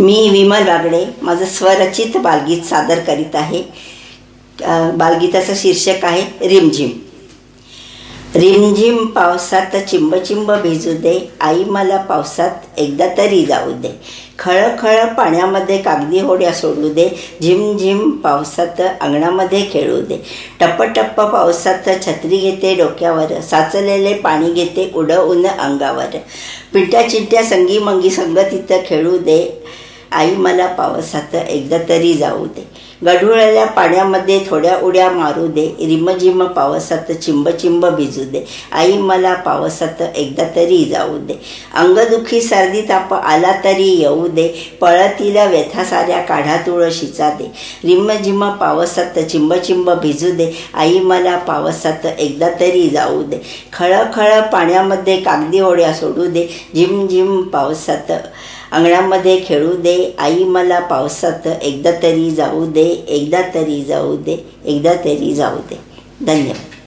मी विमल बागडे माझं स्वरचित बालगीत सादर करीत आहे. बालगीताचं शीर्षक आहे रिमझिम. रिमझिम पावसात चिंबचिंब भिजू दे आई मला पावसात एकदा तरी जाऊ दे. खळखळ पाण्यामध्ये कागदी होड्या सोडू दे झिम झिम पावसात अंगणामध्ये खेळू दे. टप्पटप्प टप्प पावसात छत्री घेते डोक्यावर साचलेले पाणी घेते उडवून अंगावर. पिंट्या चिंट्या संगी मंगी संगतीत खेळू दे आई मला पावसात एकदा तरी जाऊ दे. गढुळल्या पाण्यामध्ये थोड्या उड्या मारू दे. रिमझिम पावसात चिंब चिंब भिजू दे. आई मला पावसात एकदा तरी जाऊ दे. अंगदुखी सर्दी ताप आला तरी येऊ दे. पळतीला व्यथा साऱ्या काढा तुळशीचा दे. रिमझिम पावसात चिंब चिंब भिजू दे. आई मला पावसात एकदा तरी जाऊ दे. खळखळ पाण्यामध्ये कागदी होड्या सोडू दे. झिम झिम पावसात अंगणामध्ये खेळू दे. आई मला पावसात एकदा तरी जाऊ दे एकदा तरी जाऊ दे एकदा तरी जाऊ दे. धन्यवाद.